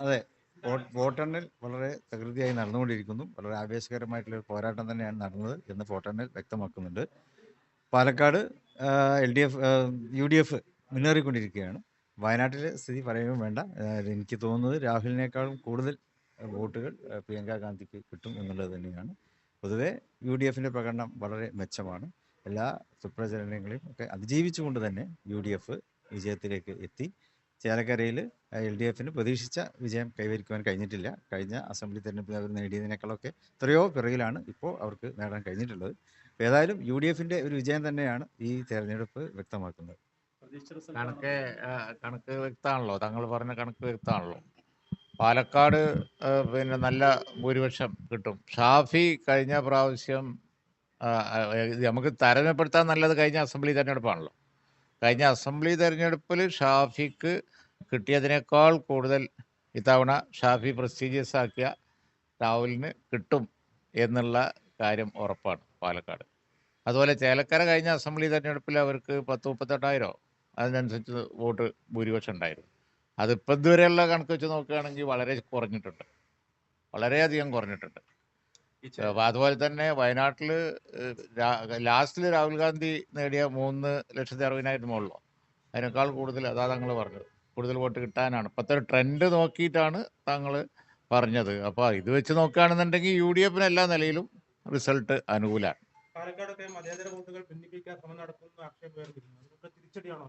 അതെ വോട്ട് വോട്ടെണ്ണൽ വളരെ തകൃതിയായി നടന്നുകൊണ്ടിരിക്കുന്നു. വളരെ ആവേശകരമായിട്ടുള്ള ഒരു പോരാട്ടം തന്നെയാണ് നടന്നത് എന്ന് വോട്ടെണ്ണൽ വ്യക്തമാക്കുന്നുണ്ട്. Palakkad L D F U D F മുന്നേറിക്കൊണ്ടിരിക്കുകയാണ്. വയനാട്ടിലെ സ്ഥിതി പറയുകയും വേണ്ട. എനിക്ക് തോന്നുന്നത് രാഹുലിനേക്കാളും കൂടുതൽ വോട്ടുകൾ പ്രിയങ്ക ഗാന്ധിക്ക് കിട്ടും എന്നുള്ളത് തന്നെയാണ്. പൊതുവെ യു ഡി എഫിന്റെ പ്രകടനം വളരെ മെച്ചമാണ്. എല്ലാ സുപ്രചരണങ്ങളെയും ഒക്കെ അതിജീവിച്ചുകൊണ്ട് തന്നെ യു ഡി എഫ് വിജയത്തിലേക്ക് എത്തി. ചേലക്കരയിൽ എൽ ഡി എഫിന് പ്രതീക്ഷിച്ച വിജയം കൈവരിക്കുവാൻ കഴിഞ്ഞിട്ടില്ല. കഴിഞ്ഞ അസംബ്ലി തെരഞ്ഞെടുപ്പിൽ അവർ നേടിയതിനേക്കാളൊക്കെ എത്രയോ പിറകിലാണ് ഇപ്പോൾ അവർക്ക് നേടാൻ കഴിഞ്ഞിട്ടുള്ളത്. അപ്പോൾ ഏതായാലും യു ഡി എഫിന്റെ ഒരു വിജയം തന്നെയാണ് ഈ തെരഞ്ഞെടുപ്പ് വ്യക്തമാക്കുന്നത്. കണക്ക് കണക്ക് വ്യക്തമാണല്ലോ. താങ്കൾ പറഞ്ഞ കണക്ക് വ്യക്തമാണല്ലോ. പാലക്കാട് പിന്നെ നല്ല ഭൂരിപക്ഷം കിട്ടും. ഷാഫി കഴിഞ്ഞ പ്രാവശ്യം നമുക്ക് താരതമ്യപ്പെടുത്താൻ നല്ലത് കഴിഞ്ഞ അസംബ്ലി തെരഞ്ഞെടുപ്പാണല്ലോ. കഴിഞ്ഞ അസംബ്ലി തെരഞ്ഞെടുപ്പിൽ ഷാഫിക്ക് കിട്ടിയതിനേക്കാൾ കൂടുതൽ ഇത്തവണ ഷാഫി പ്രസ്റ്റീജിയസ് ആക്കിയ രാഹുലിന് കിട്ടും എന്നുള്ള കാര്യം ഉറപ്പാണ് പാലക്കാട്. അതുപോലെ ചേലക്കര കഴിഞ്ഞ അസംബ്ലി തെരഞ്ഞെടുപ്പിൽ അവർക്ക് പത്ത് മുപ്പത്തെട്ടായിരോ അതിനനുസരിച്ച് വോട്ട് ഭൂരിപക്ഷം ഉണ്ടായിരുന്നു. അതിപ്പോൾ ഇതുവരെയുള്ള കണക്ക് വെച്ച് നോക്കുകയാണെങ്കിൽ വളരെ കുറഞ്ഞിട്ടുണ്ട്. വളരെയധികം കുറഞ്ഞിട്ടുണ്ട്. അതുപോലെ തന്നെ വയനാട്ടിൽ ലാസ്റ്റിൽ രാഹുൽ ഗാന്ധി നേടിയ മൂന്ന് ലക്ഷത്തി അറുപതിനായിരം മുകളിലോ. അതിനേക്കാൾ കൂടുതൽ അതാ താങ്കൾ പറഞ്ഞത്. കൂടുതൽ വോട്ട് കിട്ടാനാണ്. ഇപ്പോഴത്തെ ഒരു ട്രെൻഡ് നോക്കിയിട്ടാണ് താങ്കൾ പറഞ്ഞത്. അപ്പോൾ ഇത് വെച്ച് നോക്കുകയാണെന്നുണ്ടെങ്കിൽ യു ഡി എഫിന് എല്ലാ നിലയിലും റിസൾട്ട് അനുകൂലമാണ് പാലക്കാടൊക്കെ മതേതര വോട്ടുകൾ ഭിന്നിപ്പിക്കാൻ ശ്രമം നടത്തുന്ന ആക്ഷേപം തിരിച്ചടിയാണോ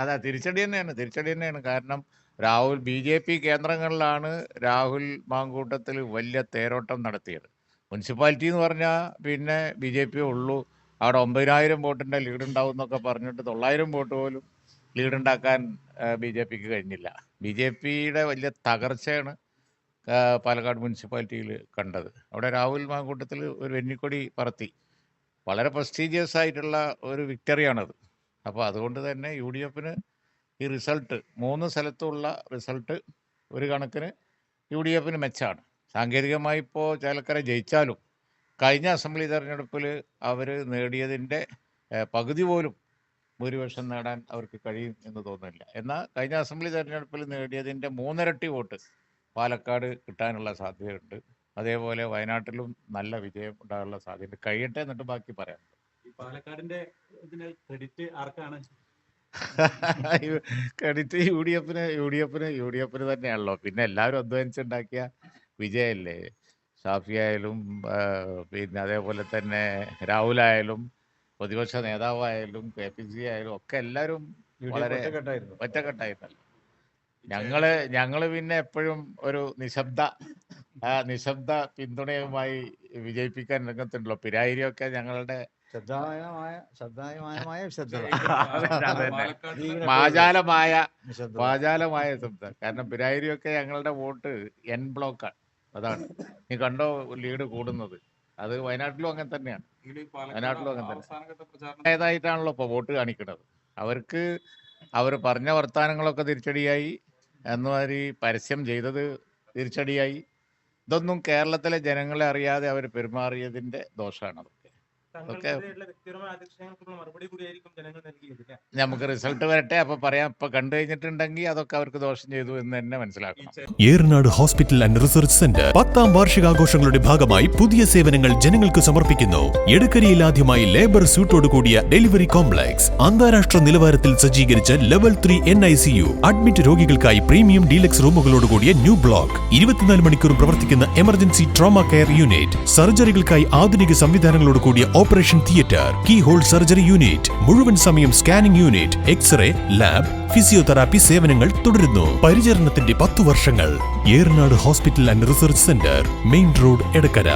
അതെ തിരിച്ചടി തന്നെയാണ് തിരിച്ചടി തന്നെയാണ്. കാരണം രാഹുൽ ബി ജെ പി കേന്ദ്രങ്ങളിലാണ് രാഹുൽ മാങ്കൂട്ടത്തിൽ വലിയ തേരോട്ടം നടത്തിയത്. മുനിസിപ്പാലിറ്റി എന്ന് പറഞ്ഞാൽ പിന്നെ ബി ജെ പി ഉള്ളൂ. അവിടെ ഒമ്പതിനായിരം വോട്ടിന്റെ ലീഡ് ഉണ്ടാവും എന്നൊക്കെ പറഞ്ഞിട്ട് തൊള്ളായിരം വോട്ട് പോലും ലീഡ് ഉണ്ടാക്കാൻ ബി ജെ പിക്ക് കഴിഞ്ഞില്ല. ബി ജെ പിയുടെ വലിയ തകർച്ചയാണ് പാലക്കാട് മുനിസിപ്പാലിറ്റിയിൽ കണ്ടത്. അവിടെ രാഹുൽ മാങ്കൂട്ടത്തിൽ ഒരു വെന്നിക്കൊടി പറത്തി. വളരെ പ്രസ്റ്റീജിയസ് ആയിട്ടുള്ള ഒരു വിക്ടറിയാണത്. അപ്പോൾ അതുകൊണ്ട് തന്നെ യു ഡി എഫിന് ഈ റിസൾട്ട് മൂന്ന് സ്ഥലത്തുള്ള റിസൾട്ട് ഒരു കണക്കിന് യു ഡി എഫിന് മെച്ചാണ്. സാങ്കേതികമായി ഇപ്പോൾ ചേലക്കര ജയിച്ചാലും കഴിഞ്ഞ അസംബ്ലി തെരഞ്ഞെടുപ്പിൽ അവർ നേടിയതിന്റെ പകുതി പോലും ഭൂരിപക്ഷം നേടാൻ അവർക്ക് കഴിയും എന്ന് തോന്നുന്നില്ല. എന്നാൽ കഴിഞ്ഞ അസംബ്ലി തെരഞ്ഞെടുപ്പിൽ നേടിയതിന്റെ മൂന്നിരട്ടി വോട്ട് പാലക്കാട് കിട്ടാനുള്ള സാധ്യതയുണ്ട്. അതേപോലെ വയനാട്ടിലും നല്ല വിജയം ഉണ്ടാകാനുള്ള സാധ്യതയുണ്ട്. കഴിയട്ടെ എന്നിട്ട് ബാക്കി പറയാം പാലക്കാടിന്റെ ഇതിന് ക്രെഡിറ്റ് ആർക്കാണ്? ക്രെഡിറ്റ് യു ഡി എഫിന് യു ഡി എഫിന് യു ഡി എഫിന് തന്നെയാണല്ലോ. പിന്നെ എല്ലാവരും അധ്വാനിച്ചുണ്ടാക്കിയ വിജയല്ലേ? ഷാഫി ആയാലും പിന്നെ അതേപോലെ തന്നെ രാഹുലായാലും പ്രതിപക്ഷ നേതാവായാലും കെ പി സി ആയാലും ഒക്കെ എല്ലാവരും വളരെ ഒറ്റക്കെട്ടായിരുന്നു. ഒറ്റക്കെട്ടായിരുന്നല്ലോ ഞങ്ങൾ ഞങ്ങൾ പിന്നെ എപ്പോഴും ഒരു നിശബ്ദ നിശബ്ദ പിന്തുണയുമായി വിജയിപ്പിക്കാൻ രംഗത്തുണ്ടല്ലോ. പിരായിരിയൊക്കെ ഞങ്ങളുടെ ശ്രദ്ധായമായ ശ്രദ്ധായമായ ശ്രദ്ധ. മാജാലമായ ശബ്ദം. കാരണം പിരായിരിയൊക്കെ ഞങ്ങളുടെ വോട്ട് എൻ ബ്ലോക്കാണ് അതാണ്. നീ കണ്ടോ ലീഡ് കൂടുന്നത്? അത് വയനാട്ടിലും അങ്ങനെ തന്നെയാണ്. വയനാട്ടിലും അങ്ങനെ തന്നെ. ഏതായിട്ടാണല്ലോ ഇപ്പൊ വോട്ട് കാണിക്കുന്നത് അവർക്ക് അവർ പറഞ്ഞ വർത്തമാനങ്ങളൊക്കെ തിരിച്ചടിയായി. എന്നുമാതിരി പരസ്യം ചെയ്തത് തിരിച്ചടിയായി. ഇതൊന്നും കേരളത്തിലെ ജനങ്ങളെ അറിയാതെ അവർ പെരുമാറിയതിന്റെ ദോഷമാണ് നമുക്ക് റിസൾട്ട് വരട്ടെ. അപ്പൊ പറയാം ഇപ്പൊ കണ്ടു കഴിഞ്ഞിട്ടുണ്ടെങ്കിൽ അതൊക്കെ അവർക്ക് ദോഷം ചെയ്തു എന്ന് തന്നെ മനസ്സിലാക്കണം. Eranad hospital and research centre പത്താം വാർഷികാഘോഷങ്ങളുടെ ഭാഗമായി പുതിയ സേവനങ്ങൾ ജനങ്ങൾക്ക് സമർപ്പിക്കുന്നു. എടക്കരയിൽ ആദ്യമായി ലേബർ സ്യൂട്ടോട് കൂടിയ ഡെലിവറി കോംപ്ലക്സ്. അന്താരാഷ്ട്ര നിലവാരത്തിൽ സജ്ജീകരിച്ച level three N I C U. Admit രോഗികൾക്കായി premium deluxe റൂമുകളോട് കൂടിയ ന്യൂ ബ്ലോക്ക്. ഇരുപത്തിനാല് മണിക്കൂർ പ്രവർത്തിക്കുന്ന എമർജൻസി ട്രോമ കെയർ യൂണിറ്റ്. സർജറികൾക്കായി ആധുനിക സംവിധാനങ്ങളോട് കൂടിയ operation theatre keyhole surgery unit മുഴുവൻ സമയം scanning unit X-ray lab physiotherapy സേവനങ്ങൾ തുടരുന്നു. പരിചരണത്തിന്റെ പത്തു വർഷങ്ങൾ Eranad hospital and research centre main road Edakkara.